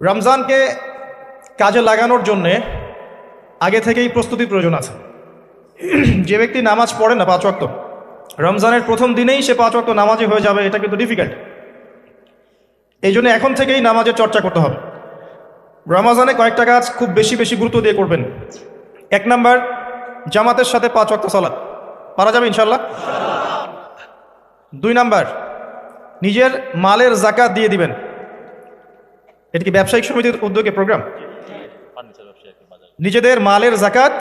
রমজানকে কাজে লাগানোর জন্যে আগে থেকেই প্রস্তুতির প্রয়োজন আছে। যে ব্যক্তি নামাজ পড়ে না পাঁচ ওয়াক্ত, রমজানের প্রথম দিনেই সে পাঁচ ওয়াক্ত নামাজি হয়ে যাবে, এটা কিন্তু ডিফিকাল্ট এই জন্য এখন থেকেই নামাজের চর্চা করতে হবে। রমাজানে কয়েকটা কাজ খুব বেশি বেশি গুরুত্ব দিয়ে করবেন। এক নাম্বার, জামাতের সাথে পাঁচ ওয়াক্ত সালাত। পারা যাবে ইনশাল্লাহ দুই নাম্বার, নিজের মালের জাকাত দিয়ে দিবেন। এটা কি ব্যবসায়িক সমিতির উদ্যোগে প্রোগ্রাম নিজেদের মালের জাকাত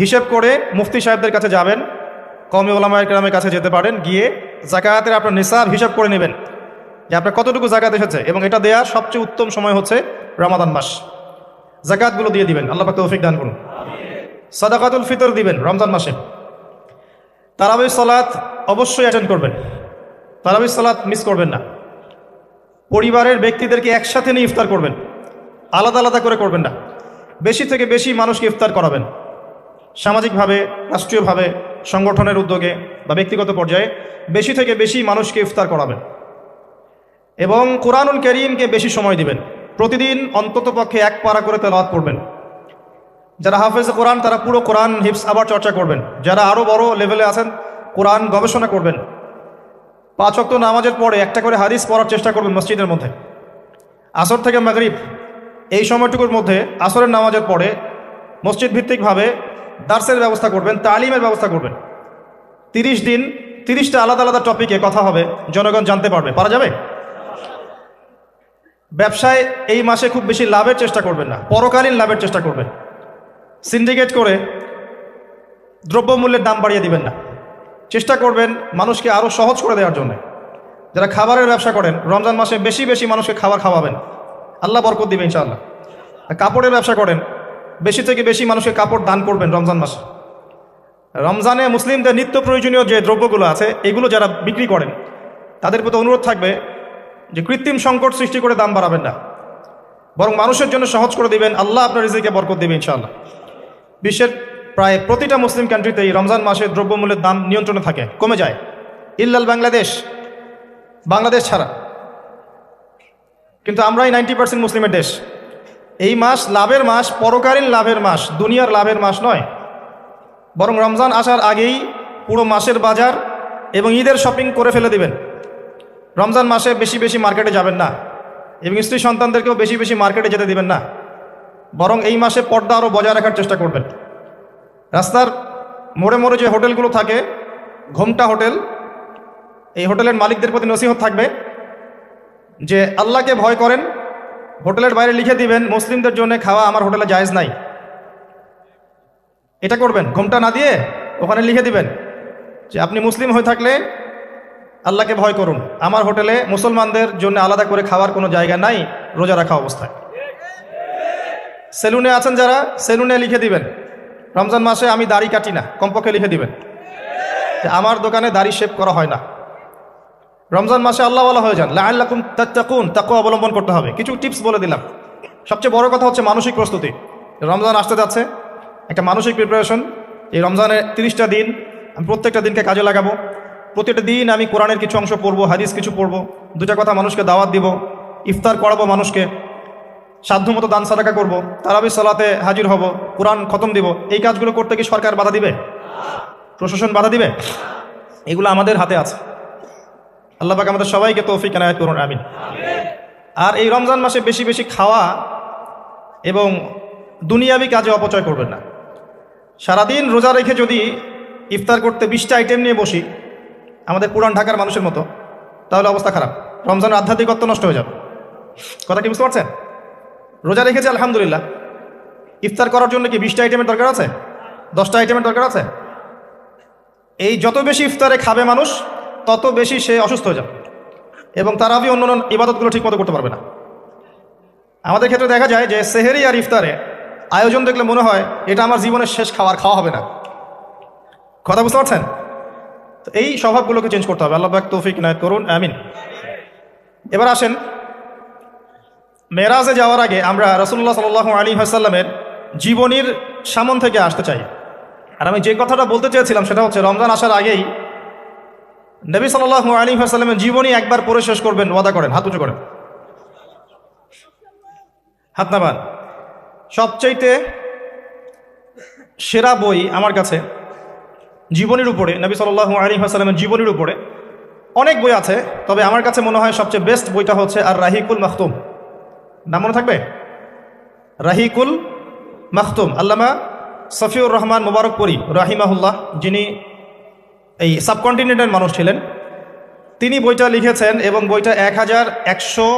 হিসেব করে মুফতি সাহেবদের কাছে যাবেন কমে ওলামা গ্রামের কাছে যেতে পারেন, গিয়ে জাকাতের আপনার নিসাব হিসাব করে নেবেন যে আপনার কতটুকু জাকাত এসেছে এবং এটা দেওয়ার সবচেয়ে উত্তম সময় হচ্ছে রমাদান মাস। জাকাতগুলো দিয়ে দিবেন, আল্লাহ তৌফিক দান করুন। সাদাকাতুল ফিতর দিবেন রমজান মাসে। তারাবি সালাত অবশ্যই অ্যাটেন্ড করবেন। তারাবি সালাত মিস করবেন না। পরিবারের ব্যক্তিদেরকে একসাথে নিয়ে ইফতার করবেন। আলাদা আলাদা করে করবেন না। বেশি থেকে বেশি মানুষকে ইফতার করাবেন। সামাজিকভাবে, রাষ্ট্রীয়ভাবে, সংগঠনের উদ্যোগে বা ব্যক্তিগত পর্যায়ে বেশি থেকে বেশি মানুষকে ইফতার করাবেন। এবং কোরআনুল করিমকে বেশি সময় দিবেন। প্রতিদিন অন্তত পক্ষে এক পারা করে তেলাওয়াত করবেন। যারা হাফেজ কোরআন, তারা পুরো কোরআন হিপস আবার চর্চা করবেন। যারা আরও বড় লেভেলে আছেন, কোরআন গবেষণা করবেন। পাঁচ অক্ত নামাজের পরে একটা করে হাদিস পড়ার চেষ্টা করবেন মসজিদের মধ্যে। আসর থেকে মাগরিব, এই সময়টুকুর মধ্যে আসরের নামাজের পরে মসজিদ ভিত্তিকভাবে দার্সের ব্যবস্থা করবেন, তালিমের ব্যবস্থা করবেন। তিরিশ দিন, তিরিশটা আলাদা আলাদা টপিকে কথা হবে, জনগণ জানতে পারবে। পারা যাবে? ব্যবসায় এই মাসে খুব বেশি লাভের চেষ্টা করবেন না, পরকালীন লাভের চেষ্টা করবেন। সিন্ডিকেট করে দ্রব্যমূল্যের দাম বাড়িয়ে দিবেন না। চেষ্টা করবেন মানুষকে আরও সহজ করে দেওয়ার জন্য। যারা খাবারের ব্যবসা করেন, রমজান মাসে বেশি বেশি মানুষকে খাবার খাওয়াবেন। আল্লাহ বরকত দিবে ইনশাআল্লাহ। কাপড়ের ব্যবসা করেন, বেশি থেকে বেশি মানুষকে কাপড় দান করবেন রমজান মাসে। রমজানে মুসলিমদের নিত্য প্রয়োজনীয় যে দ্রব্যগুলো আছে, এগুলো যারা বিক্রি করেন, তাদের প্রতি অনুরোধ থাকবে যে কৃত্রিম সংকট সৃষ্টি করে দাম বাড়াবেন না। বরং মানুষের জন্য সহজ করে দিবেন, আল্লাহ আপনার রিজিকে বরকত দেবে ইনশাআল্লাহ। বিশ্বের প্রায় প্রতিটা মুসলিম কান্ট্রিতেই রমজান মাসে দ্রব্যমূল্যের দাম নিয়ন্ত্রণে থাকে। কমে যায়। ইল্লাল বাংলাদেশ। বাংলাদেশ ছাড়া। কিন্তু আমরাই নাইনটি পার্সেন্ট মুসলিমের দেশ। এই মাস লাভের মাস, পরকালীন লাভের মাস, দুনিয়ার লাভের মাস নয়। বরং রমজান আসার আগেই পুরো মাসের বাজার এবং ঈদের শপিং করে ফেলে দিবেন। রমজান মাসে বেশি বেশি মার্কেটে যাবেন না এবং স্ত্রী সন্তানদেরকেও বেশি বেশি মার্কেটে যেতে দিবেন না। বরং এই মাসে পর্দা আরও বজায় রাখার চেষ্টা করবেন। রাস্তার মোড়ে মোড়ে যে হোটেলগুলো থাকে, ঘোমটা হোটেল, এই হোটেলের মালিকদের প্রতি নসিহত থাকবে যে আল্লাহকে ভয় করেন, হোটেলের বাইরে লিখে দিবেন, মুসলিমদের জন্য খাওয়া আমার হোটেলে জায়েজ নাই। এটা করবেন, ঘোমটা না দিয়ে ওখানে লিখে দিবেন যে আপনি মুসলিম হয়ে থাকলে আল্লাহকে ভয় করুন। আমার হোটেলে মুসলমানদের জন্য আলাদা করে খাওয়ার কোনো জায়গা নাই, রোজা রাখা অবস্থায়। সেলুনে আছেন যারা, সেলুনে লিখে দিবেন। রমজান মাসে আমি দাড়ি কাটি না, কমপক্ষে লিখে দিবেন। আমার দোকানে দাড়ি শেভ করা হয় না। রমজান মাসে আল্লাহ বলা হয়ে যান। লাল্লাকুম তাত্তাকুন তাকু অবলম্বন করতে হবে। কিছু টিপস বলে দিলাম। সবচেয়ে বড় কথা হচ্ছে মানসিক প্রস্তুতি। রমজান আসতে যাচ্ছে, একটা মানসিক প্রিপারেশন এই রমজানের তিরিশটা দিন আমি প্রত্যেকটা দিনকে কাজে লাগাবো। প্রতিটা দিন আমি কোরআনের কিছু অংশ পড়ব, হাদিস কিছু পড়ব। দুটা কথা মানুষকে দাওয়াত দিব। ইফতার করাবো মানুষকে। সাধ্যমতো দান সাদাকা করব, তারাবি সালাতে হাজির হব, কোরআন খতম দিব। এই কাজগুলো করতে কি সরকার বাধা দিবে? প্রশাসন বাধা দিবে? এগুলো আমাদের হাতে আছে। আল্লাহ আমাদের সবাইকে তৌফিক, এনায়ত করুন, আমিন। আর এই রমজান মাসে বেশি বেশি খাওয়া এবং দুনিয়াবি কাজে অপচয় করবেন না। সারাদিন রোজা রেখে যদি ইফতার করতে বিশটা আইটেম নিয়ে বসি, আমাদের পুরান ঢাকার মানুষের মতো, তাহলে অবস্থা খারাপ। রমজানের আধ্যাত্মিকত্ব নষ্ট হয়ে যাবে। কথা কি বুঝতে পারছেন? রোজা রেখেছে, আলহামদুলিল্লাহ। ইফতার করার জন্য কি বিশটা আইটেমের দরকার আছে? দশটা আইটেমের দরকার আছে? এই যত বেশি ইফতারে খাবে মানুষ, তত বেশি সে অসুস্থ হয়ে যাবে। এবং তারাবি অন্য অন্য ইবাদতগুলো ঠিক মতো করতে পারবে না। আমাদের ক্ষেত্রে দেখা যায় যে সেহেরি আর ইফতারে আয়োজন দেখলে মনে হয় এটা আমার জীবনের শেষ খাবার খাওয়া হবে না। কথা বুঝতে পারছেন? তো এই স্বভাবগুলোকে চেঞ্জ করতে হবে। আল্লাহ তৌফিক নায়ত করুন, আমিন। এবার আসেন মেরাজে যাওয়ার আগে আমরা রসুল্লাহ সাল আলী হাসাল্লামের জীবনীর সামন থেকে আসতে চাই। আর আমি যে কথাটা বলতে চেয়েছিলাম সেটা হচ্ছে, রমজান আসার আগেই নবী সাল্লাহ আলী হাসাল্লামের জীবনী একবার পড়ে শেষ করবেন, ওয়াদা করেন, হাত উঁচু করেন। হাত নামান। সবচাইতে সেরা বই আমার কাছে জীবনের উপরে, নবী সাল্লাহ আলী হাসালামের জীবনের উপরে অনেক বই আছে, তবে আমার কাছে মনে হয় সবচেয়ে বেস্ট বইটা হচ্ছে আর রাহিকুল মাখতুম। নাম মনে থাকবে? রাহিকুল মাহতুম আল্লামা সফিউর রহমান মুবারকপুরি রাহিমাহুল্লাহ, যিনি এই সাবকন্টিনেন্টের মানুষ ছিলেন। তিনি বইটা লিখেছেন এবং বইটা এক হাজার একশো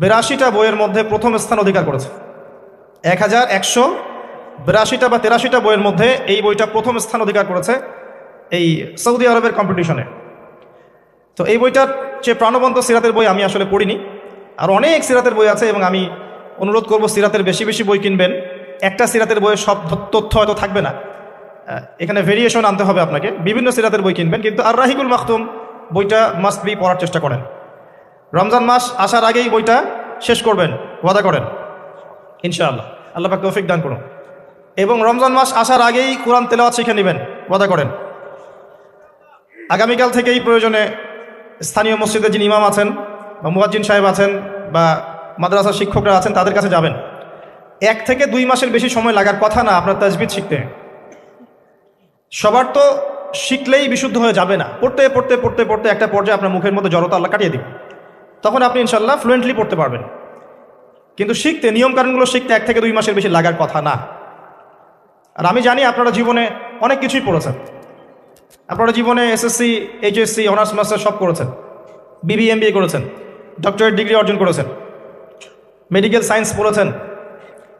বিরাশিটা বইয়ের মধ্যে প্রথম স্থান অধিকার করেছে। এক হাজার একশো বিরাশিটা বা তেরাশিটা বইয়ের মধ্যে এই বইটা প্রথম স্থান অধিকার করেছে এই সৌদি আরবের কম্পিটিশনে। তো এই বইটার যে প্রাণবন্ত সিরাতের বই আমি আসলে পড়িনি। আর অনেক সিরাতের বই আছে এবং আমি অনুরোধ করব সিরাতের বেশি বেশি বই কিনবেন। একটা সিরাতের বইয়ের সব তথ্য হয়তো থাকবে না। এখানে ভেরিয়েশন আনতে হবে আপনাকে। বিভিন্ন সিরাতের বই কিনবেন, কিন্তু আর রাহিকুল মাখতুম বইটা মাস্ট বি পড়ার চেষ্টা করেন। রমজান মাস আসার আগেই বইটা শেষ করবেন, ওয়াদা করেন। ইনশাআল্লাহ। আল্লাহ পাক তৌফিক দান করুন। এবং রমজান মাস আসার আগেই কোরআন তেলাওয়াত শিখে নেবেন, ওয়াদা করেন। আগামীকাল থেকেই প্রয়োজনে স্থানীয় মসজিদে যিনি ইমাম আছেন বা মুয়াজ্জিন সাহেব আছেন বা মাদ্রাসার শিক্ষকরা আছেন, তাদের কাছে যাবেন। এক থেকে দুই মাসের বেশি সময় লাগার কথা না, আপনার তাজবিদ শিখতে। সবার তো শিখলেই বিশুদ্ধ হয়ে যাবে না। পড়তে পড়তে পড়তে পড়তে একটা পর্যায়ে আপনার মুখের মধ্যে জড়তা আল্লাহ কাটিয়ে দিবে তখন আপনি ইনশাল্লাহ ফ্লুয়েন্টলি পড়তে পারবেন। কিন্তু শিখতে, নিয়মকানুনগুলো শিখতে এক থেকে দুই মাসের বেশি লাগার কথা না। আর আমি জানি আপনারা জীবনে অনেক কিছুই পড়েছেন। আপনারা জীবনে এসএসসি, এইচএসসি, অনার্স মাস্টার সব করেছেন। বিবি এমবিএ করেছেন। ডক্টরেট ডিগ্রি অর্জন করেছেন। মেডিকেল সায়েন্স পড়েছেন।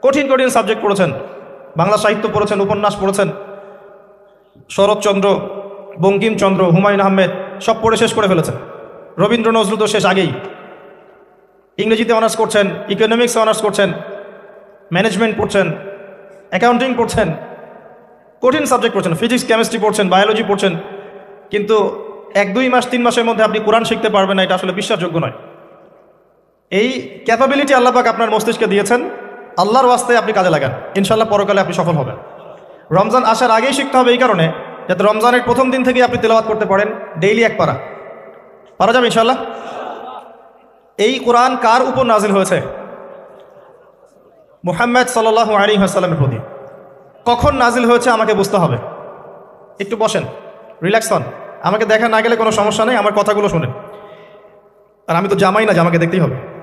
কঠিন কঠিন সাবজেক্ট পড়েছেন। বাংলা সাহিত্য পড়েছেন, উপন্যাস পড়েছেন। শরৎচন্দ্র, বঙ্কিমচন্দ্র, হুমায়ুন আহমেদ সব পড়ে শেষ করে ফেলেছেন। রবীন্দ্র নজরুল তো শেষ আগেই। ইংরেজিতে অনার্স করছেন ইকোনমিক্সে অনার্স করছেন ম্যানেজমেন্ট পড়ছেন অ্যাকাউন্টিং পড়ছেন। কঠিন সাবজেক্ট পড়ছেন ফিজিক্স কেমিস্ট্রি পড়ছেন বায়োলজি পড়ছেন। কিন্তু এক, দুই মাস, তিন মাসের মধ্যে আপনি কোরআন শিখতে পারবেন না, এটা আসলে বিশ্বাসযোগ্য নয়। এই ক্যাপাবিলিটি আল্লাপাক আপনার মস্তিষ্কে দিয়েছেন, আল্লাহর ওয়াস্তে আপনি কাজে লাগান। ইনশাল্লাহ পরকালে আপনি সফল হবেন। রমজান আসার আগেই শিখতে হবে এই কারণে, যাতে রমজানের প্রথম দিন থেকেই আপনি তেলাওয়াত করতে পারেন ডেইলি এক পারা। পারা যাবে ইনশাল্লাহ এই কোরআন কার উপর নাজিল হয়েছে? মুহাম্মদ সাল্লাহ আলী হাসাল্লামের প্রতি। কখন নাজিল হয়েছে আমাকে বুঝতে হবে। একটু বসেন, রিল্যাক্স হন। আমাকে দেখা না গেলে কোনো সমস্যা নেই, আমার কথাগুলো শোনেন। আর আমি তো জামাই না যে আমাকে দেখতেই হবে।